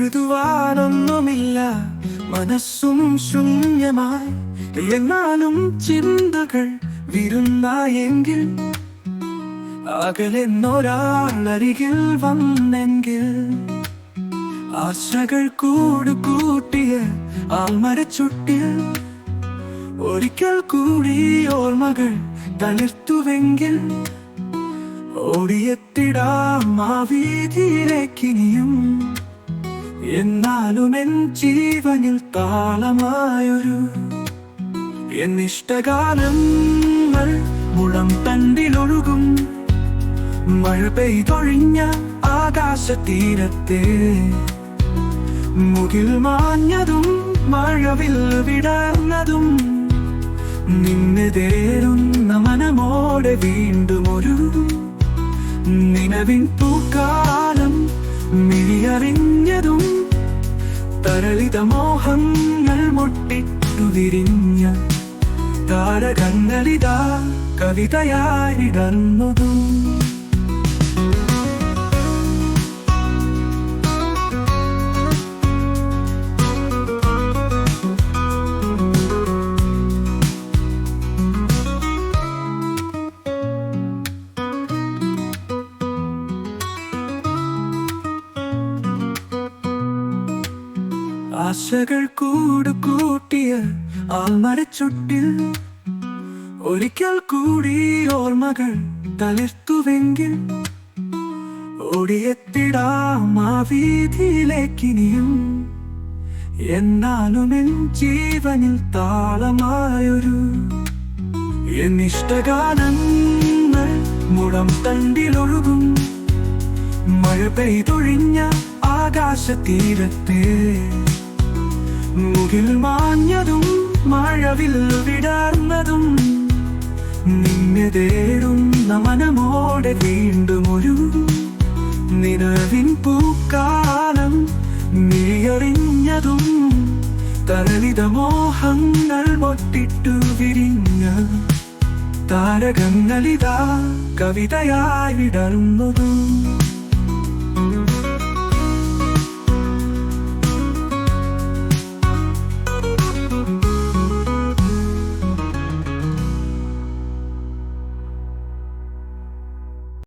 എഴുതുവാനൊന്നുമില്ല. മനസ്സും ശൂന്യമായി. എന്നാലും ചിന്തകൾ വിരുന്നായെങ്കിൽ അകലെന്നൊരാളരികിൽ വന്നെങ്കിൽ ആശകൾ കൂട് കൂട്ടിയ ആൽമരച്ചുട്ടിൽ ഒരിക്കൽ കൂടി ഓർമ്മകൾ തളിർത്തുവെങ്കിൽ ഓടിയെത്തിടാം ആ വീതിയിലേക്കിനിയും. എന്നാലും എൻ ജീവനിൽ താളമായൊരു എന്നിഷ്ടഗാനങ്ങൾ മുളം തണ്ടിലൊഴുകും. മഴ പെയ്തൊഴിഞ്ഞ ആകാശതീരത്തെ മുകിൽ മാഞ്ഞതും മഴവിൽ വിടർന്നതും നിന്നെ തേരുന്ന മനമോടെ വീണ്ടും ഒരു നിലവിൻ പൂക്കാലം മിഴിയറിഞ്ഞതും തരളിത മോഹങ്ങൾ മുട്ടിട്ടു തിരിഞ്ഞ താരകങ്ങളിതാ കവിതയായിടർന്നതും ആശകൾ കൂട് കൂട്ടിയ മരച്ചുട്ടിൽ ഒരിക്കൽ കൂടി ഓർമ്മകൾ തളിർത്തുവെങ്കിൽ ഓടിയെത്തിടാം ആ വീതിയിലേക്കിനിയും എന്നാലും എൻ ജീവനിൽ താളമായൊരു എന്നിഷ്ടഗാനങ്ങൾ മുടം തണ്ടിലൊഴുകും. മഴ പെയ്തൊഴിഞ്ഞ ആകാശതീരത്തെ. മുകിൽ മാഞ്ഞതും മഴവിൽ വിടർന്നതും നിന്നെ തേടുന്ന മനമോടെ വീണ്ടും ഒരു നിലവിൻ പൂക്കാലം നീയറിഞ്ഞതും തരളിത മോഹങ്ങൾ മൊട്ടിട്ടു വിരിഞ്ഞ താരകങ്ങളിതാ കവിതയായി വിടർന്നതും.